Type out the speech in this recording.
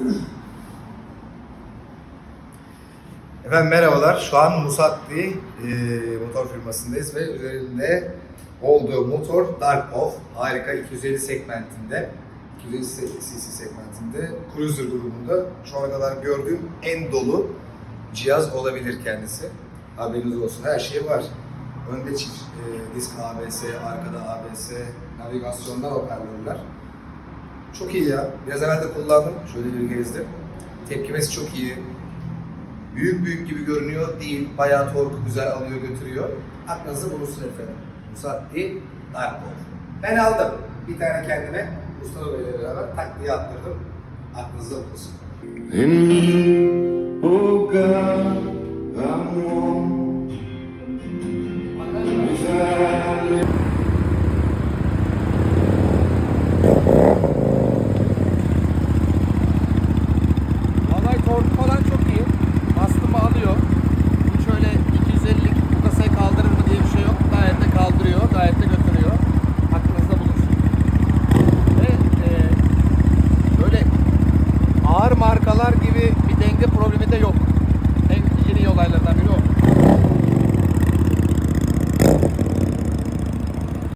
Efendim merhabalar. Şu an Musatti e, motor firmasındayız ve üzerinde olduğu motor Dark Off. Harika 250 segmentinde. 250 cc segmentinde. Cruiser grubunda şu ana kadar gördüğüm en dolu cihaz olabilir kendisi. Haberiniz olsun. Her şey var. Önde çift e, disk ABS, arkada ABS, navigasyonda hoparlörler. Çok iyi ya. Biraz evvel de kullandım. Şöyle bir gezdim. Tepkimesi çok iyi. Büyük büyük gibi görünüyor değil. Bayağı torku güzel alıyor götürüyor. Aklınızda bulunsun efendim. Musatti Dark Wolf. Ben aldım. Bir tane kendime Mustafa Bey'le beraber tak diye attırdım. Aklınızda bulunsun. provavelmente problemi de yok.